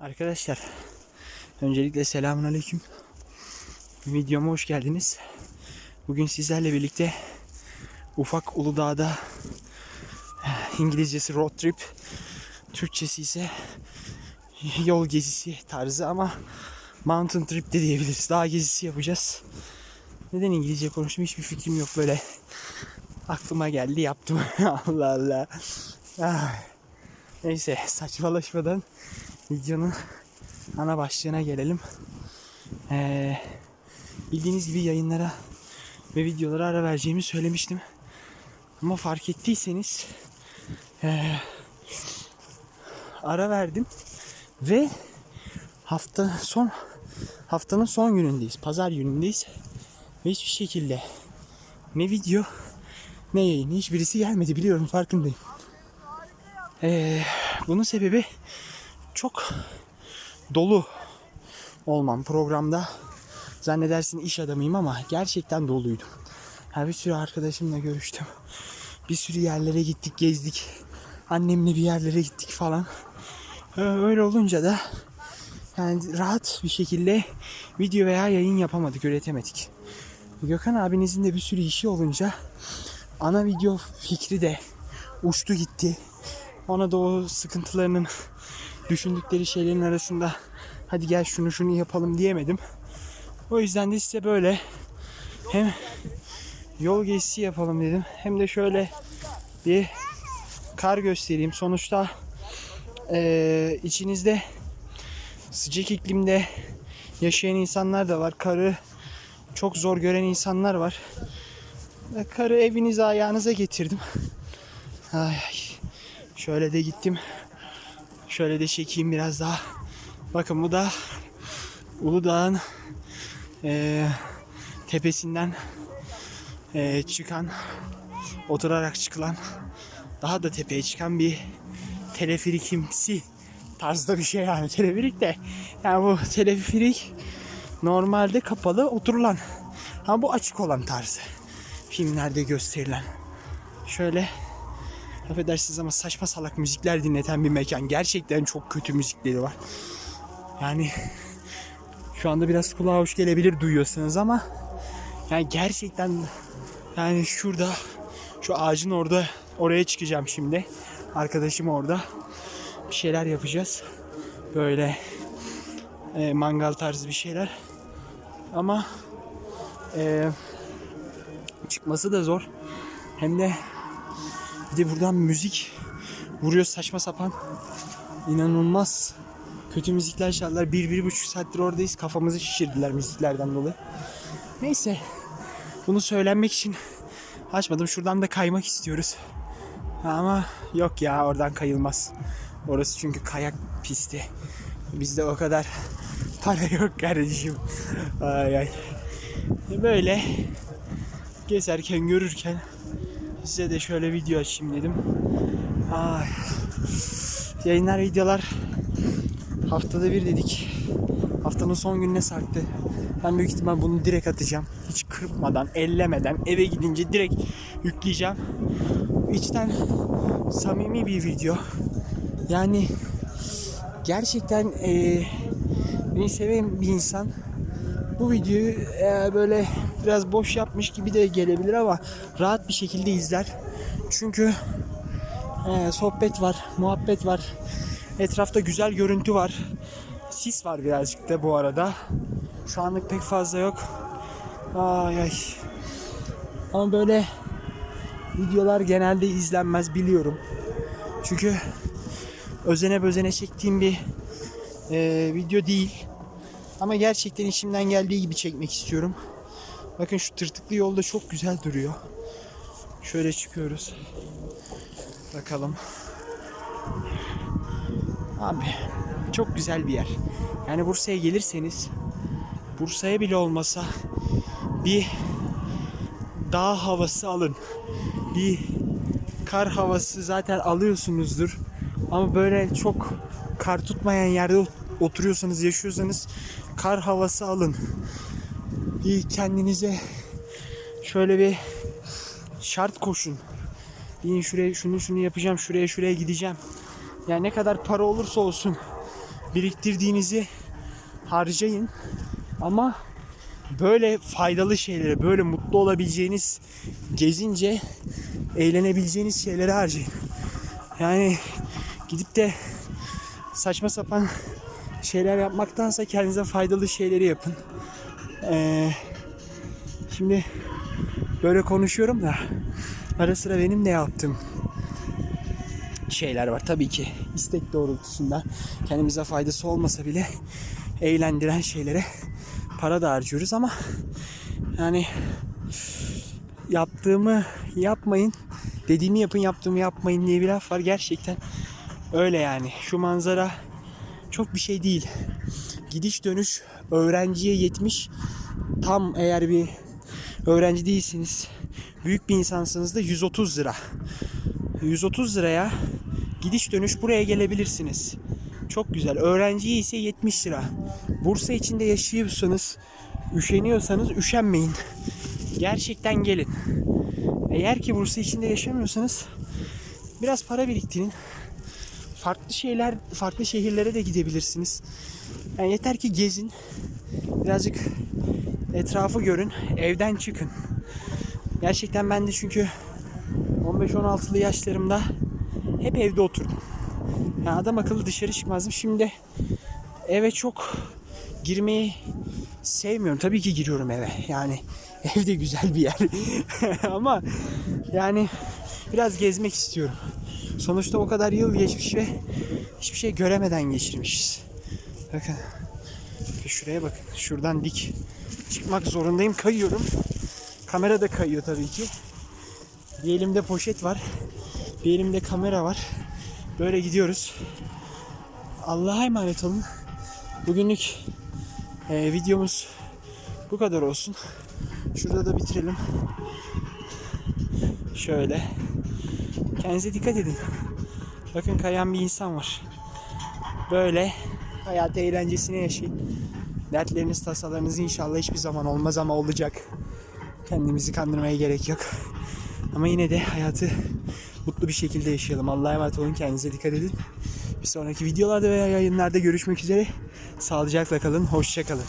Arkadaşlar öncelikle selamun aleyküm. Videoma hoş geldiniz. Bugün sizlerle birlikte ufak Uludağ'da eh, İngilizcesi road trip, Türkçesi ise yol gezisi tarzı ama mountain trip de diyebiliriz. Dağ gezisi yapacağız. Neden İngilizce konuştum hiçbir fikrim yok böyle. Aklıma geldi yaptım. Allah Allah. Ah. Neyse saçmalaşmadan videonun ana başlığına gelelim. Ee, bildiğiniz gibi yayınlara ve videolara ara vereceğimi söylemiştim. Ama fark ettiyseniz ee, ara verdim ve hafta son haftanın son günündeyiz. Pazar günündeyiz. Ve hiçbir şekilde ne video ne yayın hiçbirisi gelmedi biliyorum farkındayım. Ee, bunun sebebi çok dolu olmam programda. Zannedersin iş adamıyım ama gerçekten doluydum. Ha, bir sürü arkadaşımla görüştüm. Bir sürü yerlere gittik, gezdik. Annemle bir yerlere gittik falan. Ee, Öyle olunca da yani rahat bir şekilde video veya yayın yapamadık, üretemedik. Gökhan abinizin de bir sürü işi olunca ana video fikri de uçtu gitti. O sıkıntılarının düşündükleri şeylerin arasında hadi gel şunu şunu yapalım diyemedim. O yüzden de size böyle hem yol gezisi yapalım dedim hem de şöyle bir kar göstereyim. Sonuçta eee, içinizde sıcak iklimde yaşayan insanlar da var. Karı çok zor gören insanlar var. Karı evinize ayağınıza getirdim. Ay, ay. Şöyle de gittim. Şöyle de çekeyim biraz daha. Bakın bu da Uludağ'ın eee, tepesinden eee, çıkan oturarak çıkılan daha da tepeye çıkan bir teleferikimsi tarzda bir şey yani teleferik de yani bu teleferik normalde kapalı oturulan ama bu açık olan tarzı filmlerde gösterilen şöyle affedersiniz ama saçma salak müzikler dinleten bir mekan. Gerçekten çok kötü müzikleri var. Yani şu anda biraz kulağa hoş gelebilir duyuyorsunuz ama yani gerçekten yani şurada şu ağacın orada oraya çıkacağım şimdi. Arkadaşım orada. Bir şeyler yapacağız. Böyle e, mangal tarzı bir şeyler. Ama e, çıkması da zor. Hem de bir de buradan müzik vuruyor saçma sapan. İnanılmaz. Kötü müzikler çaldılar bir bir buçuk saattir oradayız. Kafamızı şişirdiler müziklerden dolayı. Neyse. Bunu söylenmek için açmadım. Şuradan da kaymak istiyoruz. Ama yok ya oradan kayılmaz. Orası çünkü kayak pisti. Bizde o kadar para yok kardeşim. Ay ay. Böyle gezerken görürken size de şöyle video açayım dedim. Ay. Yayınlar videolar haftada bir dedik. Haftanın son gününe sarktı. Ben büyük ihtimal bunu direkt atacağım. Hiç kırpmadan, ellemeden eve gidince direkt yükleyeceğim. İçten samimi bir video. Yani gerçekten eee beni seven bir insan bu videoyu eee, böyle biraz boş yapmış gibi de gelebilir ama rahat bir şekilde izler. Çünkü eee, sohbet var, muhabbet var. Etrafta güzel görüntü var. Sis var birazcık da bu arada. Şu anlık pek fazla yok. Ay ay. Ama böyle videolar genelde izlenmez biliyorum. Çünkü özene bözene çektiğim bir e, video değil. Ama gerçekten içimden geldiği gibi çekmek istiyorum. Bakın şu tırtıklı yolda çok güzel duruyor. Şöyle çıkıyoruz. Bakalım. Abi çok güzel bir yer. Yani Bursa'ya gelirseniz Bursa'ya bile olmasa bir dağ havası alın. Bir kar havası zaten alıyorsunuzdur. Ama böyle çok kar tutmayan yerde oturuyorsanız, yaşıyorsanız kar havası alın. Bir kendinize şöyle bir şart koşun. Deyin şuraya şunu şunu yapacağım, şuraya şuraya gideceğim. Yani ne kadar para olursa olsun biriktirdiğinizi harcayın. Ama böyle faydalı şeylere, böyle mutlu olabileceğiniz, gezince eğlenebileceğiniz şeylere harcayın. Yani gidip de saçma sapan şeyler yapmaktansa kendinize faydalı şeyleri yapın. Ee, şimdi böyle konuşuyorum da ara sıra benim de yaptığım şeyler var. Tabii ki istek doğrultusunda kendimize faydası olmasa bile eğlendiren şeylere para da harcıyoruz ama yani yaptığımı yapmayın, dediğimi yapın, yaptığımı yapmayın diye bir laf var. Gerçekten öyle yani. Şu manzara çok bir şey değil. Gidiş dönüş öğrenciye yetmiş. Tam eğer bir öğrenci değilsiniz, büyük bir insansınız da 130 lira. 130 liraya gidiş dönüş buraya gelebilirsiniz. Çok güzel. Öğrenciye ise 70 lira. Bursa içinde yaşıyorsanız, üşeniyorsanız üşenmeyin. Gerçekten gelin. Eğer ki Bursa içinde yaşamıyorsanız biraz para biriktirin. Farklı şeyler, farklı şehirlere de gidebilirsiniz. Yani yeter ki gezin. Birazcık etrafı görün. Evden çıkın. Gerçekten ben de çünkü 15-16'lı yaşlarımda hep evde oturdum. Yani adam akıllı dışarı çıkmazdım. Şimdi eve çok girmeyi sevmiyorum. Tabii ki giriyorum eve. Yani evde güzel bir yer. Ama yani biraz gezmek istiyorum. Sonuçta o kadar yıl geçmiş ve hiçbir şey göremeden geçirmişiz. Bakın. Şuraya bakın. Şuradan dik çıkmak zorundayım. Kayıyorum. Kamera da kayıyor tabii ki. Bir elimde poşet var. Bir elimde kamera var. Böyle gidiyoruz. Allah'a emanet olun. Bugünlük e, videomuz bu kadar olsun. Şurada da bitirelim. Şöyle. Kendinize dikkat edin. Bakın kayan bir insan var. Böyle hayat eğlencesine yaşayın. Dertleriniz, tasalarınız inşallah hiçbir zaman olmaz ama olacak. Kendimizi kandırmaya gerek yok. Ama yine de hayatı mutlu bir şekilde yaşayalım. Allah'a emanet olun. Kendinize dikkat edin. Bir sonraki videolarda veya yayınlarda görüşmek üzere. Sağlıcakla kalın. Hoşça kalın.